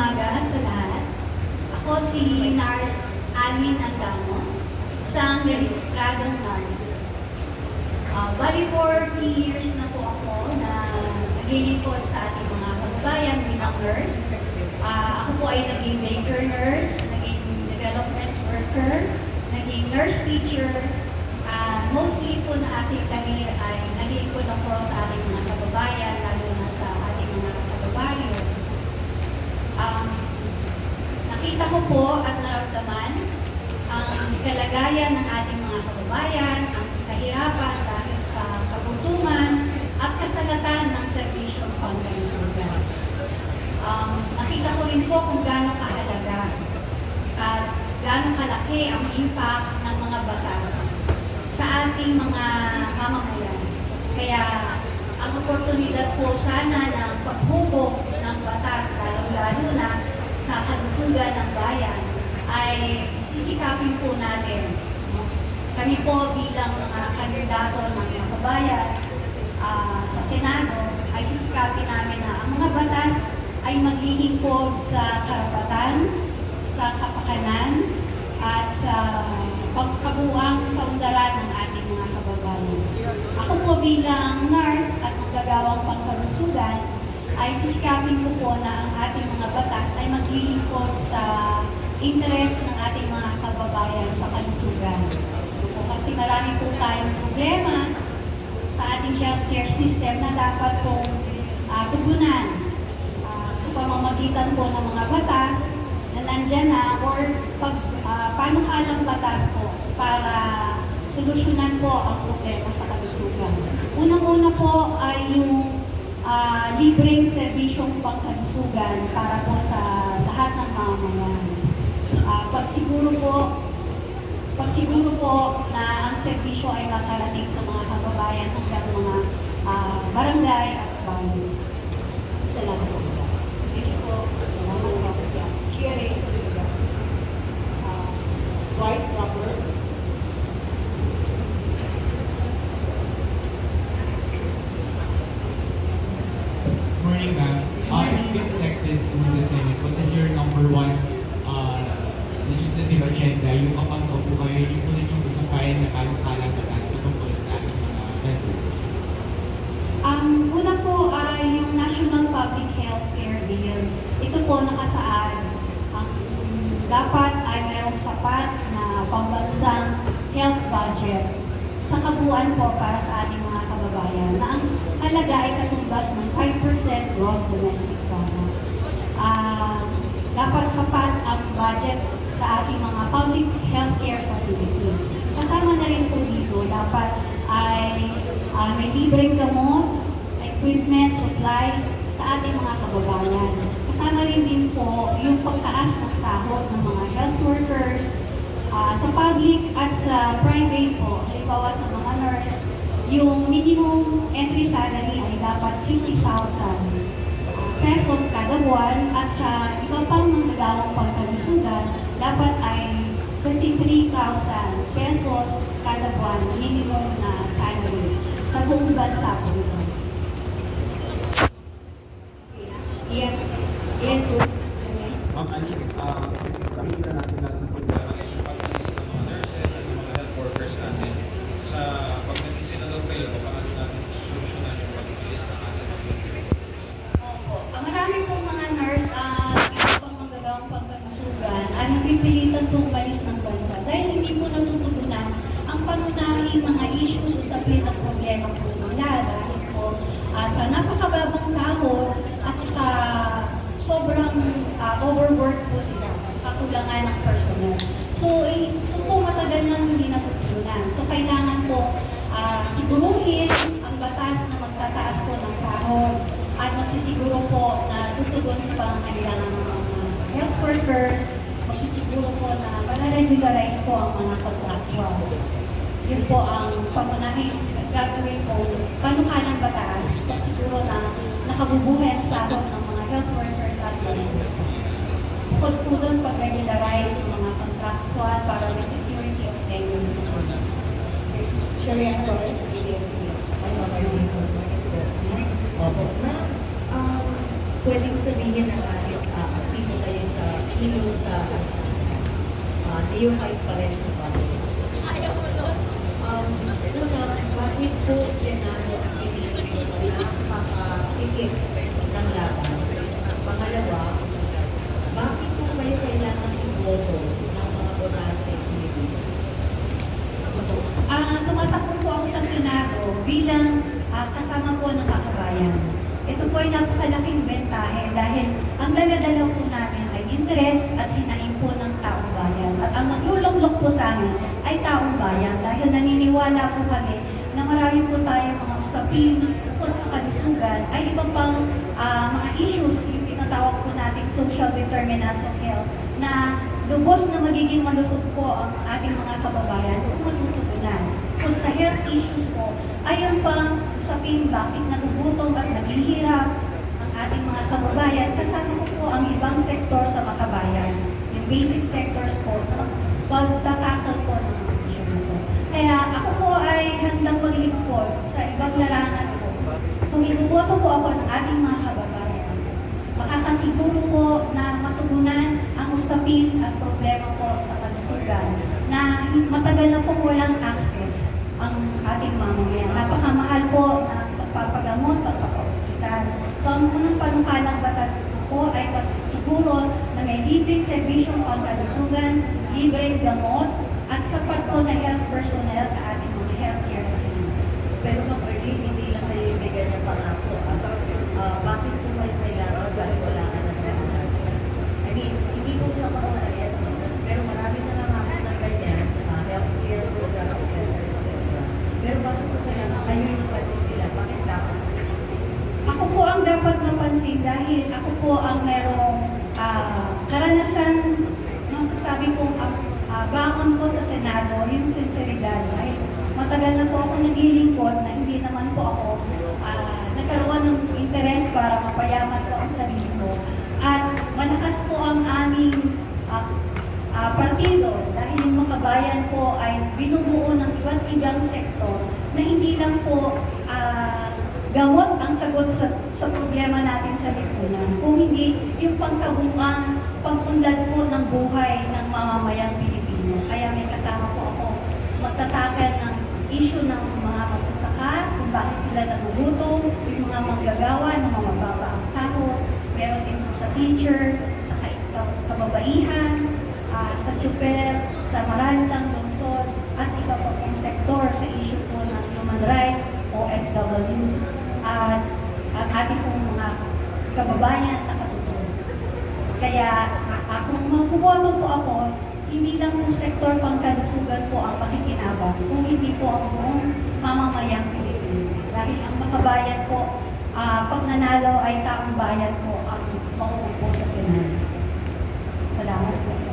umaga sa lahat. Ako si Nars Alin Andamo, isang rehistradong nurse. Uh, bali 40 years na po ako na naglilingkod sa ating mga kababayan bilang nurse. Ah, ako po ay naging baker nurse, naging development worker, naging nurse teacher. Ah, mostly po na ating career ay naglilingkod ako sa ating mga kababayan, lalo na sa ating mga kababayan. Um, nakita ko po at naramdaman ang kalagayan ng ating mga kababayan, ang kahirapan dahil sa kabutungan at kasalatan ng serbisyong pangkalusugan. Um, nakita ko rin po kung gaano kahalaga at gaano kalaki ang impact ng mga batas sa ating mga mamamayan. Kaya ang oportunidad po sana ng paghubog ng batas, lalong-lalo na sa kalusugan ng bayan, ay sisikapin po natin. Kami po bilang mga kandidato ng mga kabayan ah, sa Senado ay sisikapin namin na ang mga batas ay maglilingkod sa karapatan, sa kapakanan, at sa pagkabuang kaundaran ng ating mga kababayan. Ako po bilang nurse at magagawang pangkalusugan ay sisikapin ko po na ang ating maglilingkod sa interes ng ating mga kababayan sa kalusugan. Po, kasi marami po tayong problema sa ating healthcare system na dapat pong uh, tugunan ah, sa pamamagitan po ng mga batas na nandyan na or pag, uh, panukalang batas po para solusyonan po ang problema sa kalusugan. Unang-una po ay yung ah, libreng serbisyong pangkalusugan para po sa lahat ng mamamayan. Ah, pagsiguro po pagsiguro po na ang serbisyo ay makarating sa mga kababayan hanggang mga ah, barangay at bayan. Salamat po. Thank you po. Salamat po. Q&A for the. Uh, White Robert. Yung kapag po kayo, yung po ninyo isa-file na kalang-kalang batas tungkol sa ating mga vendors. Ang una po ay yung National Public Health Care Bill. Ito po nakasaad. Ang dapat ay mayroong sapat na pambansang health budget sa kabuuan po para sa ating mga kababayan na ang halaga ay katumbas ng 5% gross domestic product. Ah, dapat sapat ang budget sa ating mga public healthcare facilities. Kasama na rin po dito, dapat ay ah, may libreng gamot, equipment, supplies sa ating mga kababayan. Kasama rin din po yung pagtaas ng sahod ng mga health workers, ah, sa public at sa private po, halimbawa sa mga nurse, yung minimum entry salary ay dapat 50,000 pesos kada buwan at sa iba pang manggagawang pangkalusugan, dapat ay 33,000 pesos kada buwan minimum na salary sa buong bansa po ito. Ian. Ian Cruz. Ma'am Ali, uh, nakikita natin na ang problema is yung pag-release ng mga nurses at yung mga health workers natin sa pag naging senador kayo, paano natin solusyonan yung pag-release ng ating mga health Opo. Ang marami pong mga nurse at iba pang magagawang pangkalusugan ay napipilitan pong umalis ng bansa dahil hindi po natutugunan ang pangunahing mga issues, usapin at problema po nila dahil po ah, sa napakababang sahod at saka sobrang ah, overwork po sila, kakulangan ng personnel. So, eh, ito po matagal na hindi natutugunan. So, kailangan po ah, siguruhin ang batas na magtataas po ng sahod at magsisiguro po na tutugon sa pangangailangan ng mga health workers, magsisiguro po na malaregularize po ang mga contractuals. Yun po ang pangunahing gagawin po, panukalang batas, siguro na nakabubuhay ang sahod ng mga health workers at nurses. Doon, pag-regularize ang mga contractual para may security of tenure. Sharia Torres. ABS-CBN. Ano ba yun? Opo. Um, pwedeng sabihin na kahit uh, activity kayo sa kilos sa kalsada. Uh, neophyte pa rin sa politics. Um, una, bakit po Senado ang pinili na napakasikip ng laban? Pangalawa, kayo kailangan iboto ng mga Pilipino? Ah, tumatakbo po ako sa bilang ah, kasama po ng kakabayan. Ito po ay napakalaking bentahe dahil ang daladala po namin ay interes at hinaing po ng taong. At ang maglulunglok po sa amin ay taong dahil naniniwala po kami na marami po tayong mga usapin bukod sa kalusugan ay iba pang ah, mga issues tinatawag po natin social determinants of health na lubos na magiging malusog po ang ating mga kababayan kung matutugunan. Kung sa health issues po, ayon pang usapin bakit nagugutom at naghihirap ang ating mga kababayan, kasama ko po ang ibang sektor sa makabayan. Yung basic sectors po, pagtatakal po ng issue po. Kaya ako po ay handang maglingkod sa ibang larangan po. Kung inuboto po ako ng ating mga kababayan, makakasiguro po na matugunan ang usapin at problema po sa kalusugan na matagal na po walang access ang ating mamamayan. Napakamahal po ng pagpapagamot, pagpapaospital. So ang unang panukalang batas po ay siguro na may libreng serbisyong pangkalusugan, libreng gamot, at sapat po na health personnel sa ating mga healthcare facilities. Pero Ma'am Erlene, hindi lang kayo may ganyan pangako. Ah, bakit po kayo kailangan bakit wala ka ng ganyan? I mean, hindi po sa mga maliit, no? pero marami na nangako ng ganyan, ah, healthcare program, etc. etc. Pero bakit po kailangan kayo yung pansin nila? Bakit dapat? Ako po ang mapansin dahil ako po ang merong ah, karanasan, masasabi kong ang ah, bangon ko sa Senado, yung sinseridad. Dahil matagal na po ako naglilingkod na hindi naman po ako ah, nagkaroon ng interes para mapayaman po ang sarili ko. At malakas po ang aming ah, ah, partido dahil yung makabayan po ay binubuo ng iba't ibang sektor na hindi lang po ah, gamot ang sagot sa, sa problema natin sa lipunan. Kung hindi, yung pangkabuang pag-unlad po ng buhay ng mamamayang Pilipino. Kaya may kasama po ako magtatakal ng issue ng mga magsasaka, kung bakit sila nagugutom, yung mga manggagawa ng mga mababa ang sahod, meron din po sa teacher, sa ka- ka- kababaihan, ah, sa tsuper, sa marandang lungsod, at iba pa pong sektor sa issue po ng human rights, OFWs, at ang ating pong mga kababayan na katutulong. Kaya uh, kung magbuboto po ako, hindi lang po sektor pangkalusugan po ang makikinabang, kung hindi po ang buong mamamayang Pilipino. Dahil ang makabayan po, ah, pag nanalo ay taong bayan po ang mauupo sa Senado. Salamat po.